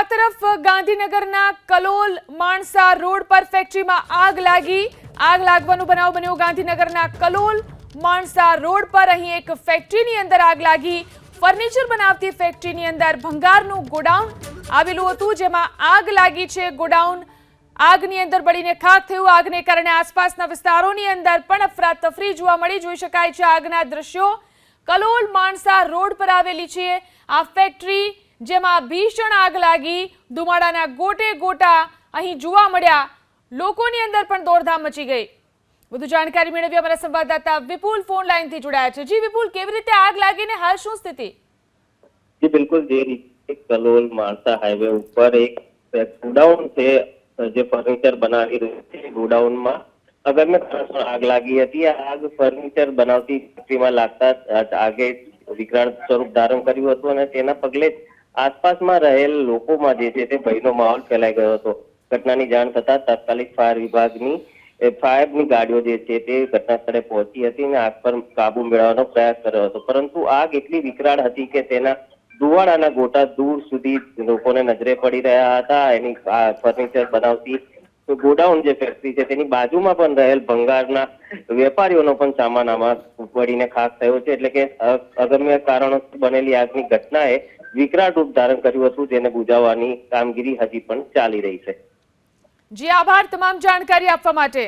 આ તરફ ગાંધીનગરના કલોલ માણસા રોડ પર ફેક્ટરીમાં આગ લાગી. આગ લાગવાનો બનાવ બન્યો ગાંધીનગરના કલોલ માણસા રોડ પર. અહીં એક ફેક્ટરીની અંદર આગ લાગી. ફર્નિચર બનાવતી ફેક્ટરીની અંદર ભંગારનું ગોડાઉન આવેલું હતું, જેમાં આગ લાગી છે ગોડાઉન. આગની અંદર બળીને ખાક થયું. આગને કારણે આસપાસના વિસ્તારોની અંદર પણ અફરાતફરી જોવા મળી. જોઈ શકાય છે આગના દ્રશ્યો. કલોલ માણસા રોડ પર આવેલી છે. આ ફેક્ટરી જેમાં ભીષણ આગ લાગી, ધુમાડાના ગોટે ગોટા અહીં જોવા મળ્યા. લોકોની અંદર પણ દોડધામ મચી ગઈ. વધુ જાણકારી મેળવી અમારા સંવાદદાતા વિપુલ ફોન લાઈનથી જોડાયા છે. જી વિપુલ, કેવી રીતે આગ લાગીને હાલ શું સ્થિતિ? જી, બિલકુલ જે રીતે કલોલ, માણસા હાઈવે ઉપર એક ગોડાઉન છે, જે ફર્નિચર બનાવી રહ્યું છે. ગોડાઉનમાં અગમ્ય કારણસર આગ લાગી હતી આગ ફર્નિચર બનાવતી ફેક્ટરીમાં લાગતા આગે વિકરાળ સ્વરૂપ ધારણ કર્યું હતું અને તેના પગલે જ આસપાસમાં રહેલ લોકોમાં જે છે તે ભયનો માહોલ ફેલાઈ ગયો હતો. ઘટનાની જાણ થતા તાત્કાલિક ફાયર વિભાગની ફાયરની ગાડીઓ જે છે તે ઘટના સ્થળે પહોંચી હતી અને આગ પર કાબુ મેળવવાનો પ્રયાસ કર્યો હતો. પરંતુ આગ એટલી વિકરાળ હતી કે તેના ધુવાડાના ગોટા દૂર સુધી લોકોને નજરે પડી રહ્યા હતા. એની ફર્નિચર બનાવતી ગોડાઉન જે ફેક્ટરી છે તેની બાજુમાં પણ રહેલ ભંગારના વેપારીઓનો પણ સામાન આમાં પડીને ખાસ થયો છે. એટલે કે અગમ્ય કારણો બનેલી આગની ઘટનાએ વિકરાળ રૂપ ધારણ કર્યું હતું, જેને બુજાવવાની કામગીરી હજી પણ ચાલી રહી છે. જી, આભાર તમામ જાણકારી આપવા માટે.